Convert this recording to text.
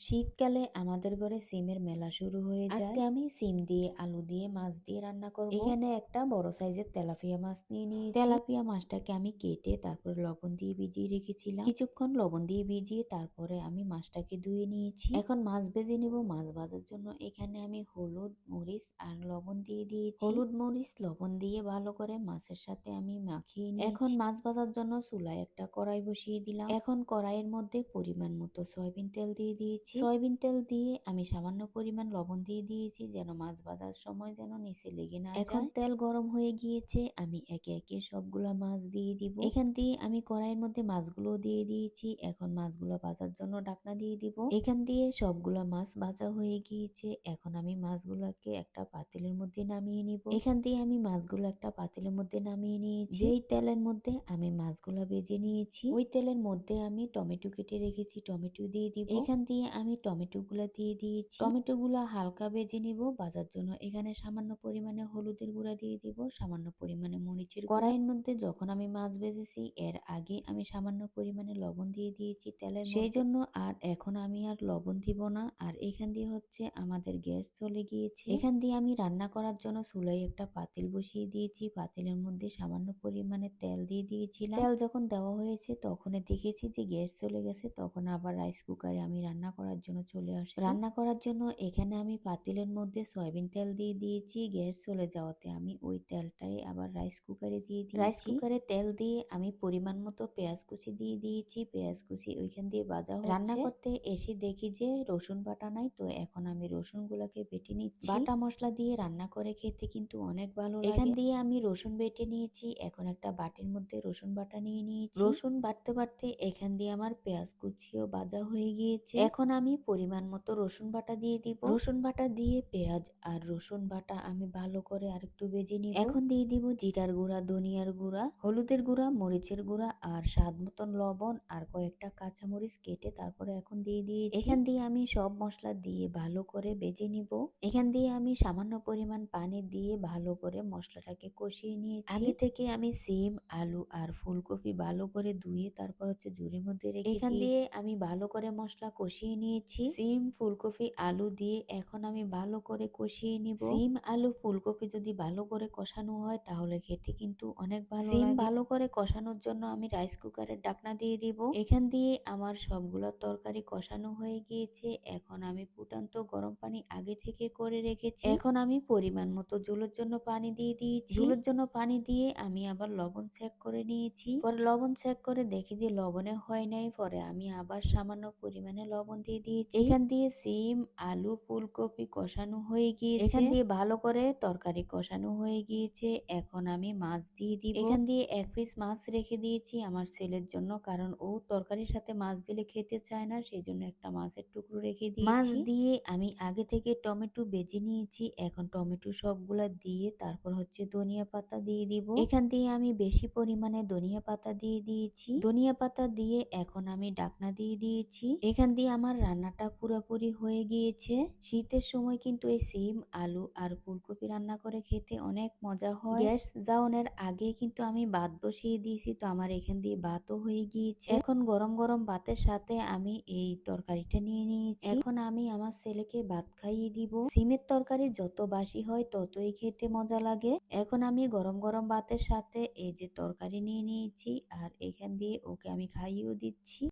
শীতকালে আমাদের ঘরে সিমের মেলা শুরু হয়ে যায়। আজকে আমি সিম দিয়ে আলু দিয়ে মাছ দিয়ে রান্না করব। এখানে একটা বড় সাইজের তেলাপিয়া মাছ নিয়ে নিয়েছি। তেলাপিয়া মাছটাকে আমি কেটে তারপরে লবণ দিয়ে ভিজিয়ে রেখেছিলাম। কিছুক্ষণ লবণ দিয়ে ভিজিয়ে তারপরে আমি মাছটাকে ধুয়ে নিয়েছি। এখন মাছ ভেজে নিব। মাছ ভাজার জন্য এখানে আমি হলুদ মরিচ আর লবণ দিয়ে দিয়েছি। হলুদ মরিচ লবণ দিয়ে ভালো করে মাছের সাথে আমি মাখিয়ে নিই এখন মাছ ভাজার জন্য চুলায় একটা কড়াই বসিয়ে দিলাম। এখন কড়াইয়ের মধ্যে পরিমাণ মতো সয়াবিন তেল দিয়ে দিয়েছি। সয়াবিন তেল দিয়ে আমি সামান্য পরিমাণ লবণ দিয়ে দিয়েছি যেন মাছ ভাজার সময় যেন নিচে লেগে না এখন তেল গরম হয়ে গিয়েছে আমি একে একে সবগুলা মাছ দিয়ে দিব। এখান দিয়ে আমি কড়াইয়ের মধ্যে মাছগুলো দিয়ে দিয়েছি এখন মাছগুলো ভাজার জন্য ডাকনা দিয়ে দিব। এখান দিয়ে সবগুলা মাছ ভাজা হয়ে গিয়েছে এখন আমি মাছগুলোকে একটা পাতিলের মধ্যে নামিয়ে নিব। এখান দিয়ে আমি মাছগুলো একটা পাতিলের মধ্যে নামিয়ে নিয়েছি। যেই তেলের মধ্যে আমি মাছগুলো ভেজে নিয়েছি ওই তেলের মধ্যে আমি টমেটো কেটে রেখেছি টমেটো দিয়ে দিব। এখান দিয়ে আমি টমেটো গুলা দিয়ে দিয়েছি। টমেটো গুলা হালকা ভেজে নিব। বাজার জন্য এখানে সামান্য পরিমাণে হলুদের গুঁড়া দিয়ে দিব সামান্য পরিমাণে মরিচের কড়াইয়ের মধ্যে যখন আমি মাছ ভেজেছি এর আগে আমি সামান্য পরিমাণে লবণ দিয়ে দিয়েছি তেলের সেই জন্য আর এখন আমি আর লবণ দিব না। আর এখান দিয়ে হচ্ছে আমাদের গ্যাস চলে গিয়েছে। এখান দিয়ে আমি রান্না করার জন্য চুলাই একটা পাতিল বসিয়ে দিয়েছি। পাতিলের মধ্যে সামান্য পরিমাণে তেল দিয়ে দিয়েছিলাম। তেল যখন দেওয়া হয়েছে তখন দেখেছি যে গ্যাস চলে গেছে। তখন আবার রাইস কুকারে আমি রান্না করার জন্য চলে আসছি। রান্না করার জন্য এখানে আমি পাতিলের মধ্যে সয়াবিন তেল দিয়ে দিয়েছি গ্যাস চলে যাওয়াতে আমি ওই তেলটাই আবার রাইস কুকারে দিয়ে দিই রাইস কুকারে তেল দিয়ে আমি পরিমাণ মতো পেঁয়াজ কুচি দিয়ে দিয়েছি পেঁয়াজ কুচি ওইখান দিয়ে ভাজা রান্না করতে এসে দেখি যে রসুন বাটা নাই তো এখন আমি রসুন গুলাকে বেটে নিচ্ছি। বাটা মশলা দিয়ে রান্না করে খেতে কিন্তু অনেক ভালো এখান দিয়ে আমি রসুন বেটে নিয়েছি এখন একটা বাটির মধ্যে রসুন বাটা নিয়ে নিয়েছি। রসুন বাটতে বাটতে এখান দিয়ে আমার পেঁয়াজ কুচিও ভাজা হয়ে গিয়েছে। এখন আমি পরিমাণ মতো রসুন বাটা দিয়ে দিব। রসুন বাটা দিয়ে পেঁয়াজ আর রসুন বাটা আমি ভালো করে আর একটু ভেজে নিব। এখন দিয়ে দিব জিরার গুঁড়া ধনিয়ার গুঁড়া হলুদের গুঁড়া মরিচের গুঁড়া আর স্বাদ মতন লবণ আর কয়েকটা কাঁচা মরিচ কেটে তারপরে এখন দিয়ে দিয়েছি। এখান দিয়ে আমি সব মশলা দিয়ে ভালো করে ভেজে নিব। এখান দিয়ে আমি সামান্য পরিমাণ পানি দিয়ে ভালো করে মশলাটাকে কষিয়ে নিয়েছি। আগে থেকে আমি সিম আলু আর ফুলকপি ভালো করে ধুয়ে তারপর হচ্ছে ঝুড়ির মধ্যে রেখে এখান দিয়ে আমি ভালো করে মশলা কষিয়ে নিয়েছি। সিম ফুলকপি আলু দিয়ে এখন আমি ভালো করে কষিয়ে নিব। সিম আলু ফুলকপি যদি ভালো করে কষানো হয় তাহলে খেতে কিন্তু অনেক ভালো সিম ভালো করে কষানোর জন্য আমি রাইস কুকারের ডাকনা দিয়ে দিব। এখান দিয়ে আমার সবগুলো তরকারি কষানো হয়ে গিয়েছে। এখন আমি ফুটান্ত গরম পানি আগে থেকে করে রেখেছি। এখন আমি পরিমাণ মতো জলের জন্য পানি দিয়ে দিয়েছি। জলের জন্য পানি দিয়ে আমি আবার লবণ চেক করে নিয়েছি। পরে লবণ চেক করে দেখি যে লবণে হয় নাই। পরে আমি আবার সামান্য পরিমাণে লবণ দিয়ে দিয়েছি। এখান দিয়ে সিম আলু ফুলকপি কষানো হয়ে গিয়েছে। এখান দিয়ে ভালো করে তরকারি কষানো হয়ে গিয়েছে। এখন আমি মাছ দিয়ে দিব। এখান দিয়ে এক পিস মাছ রেখে দিয়েছি আমার ছেলের জন্য কারণ ও তরকারির সাথে মাছ দিলে খেতে চায় না সেই জন্য একটা মাছের টুকরো রেখে দিয়েছি। মাছ দিয়ে আমি আগে থেকে টমেটো বেজে নিয়েছি এখন টমেটো সবগুলা দিয়ে তারপর হচ্ছে ধনিয়া পাতা দিয়ে দিব। এখান দিয়ে আমি বেশি পরিমাণে ধনিয়া পাতা দিয়ে দিয়েছি। ধনিয়া পাতা দিয়ে এখন আমি ডাকনা দিয়ে দিয়েছি। এখান দিয়ে আমার রান্নাটা পুরোপুরি হয়ে গিয়েছে। শীতের সময় কিন্তু এই সিম, আলু আর ফুলকপি রান্না করে খেতে অনেক মজা হয়। গ্যাস যাওয়ানোর আগে কিন্তু আমি ভাত বসিয়ে দিয়েছি, তো আমার এখান দিয়ে ভাতও হয়ে গিয়েছে। এখন গরম গরম ভাতের সাথে আমি এই তরকারিটা নিয়ে নিয়েছি। এখন আমি আমার ছেলেকে ভাত খাইয়ে দিব। সিমের তরকারি যত বাসি হয় ততই খেতে মজা লাগে। এখন আমি গরম গরম ভাতের সাথে এই যে তরকারি নিয়ে নিয়েছি আর এখান দিয়ে ওকে আমি খাইয়েও দিচ্ছি।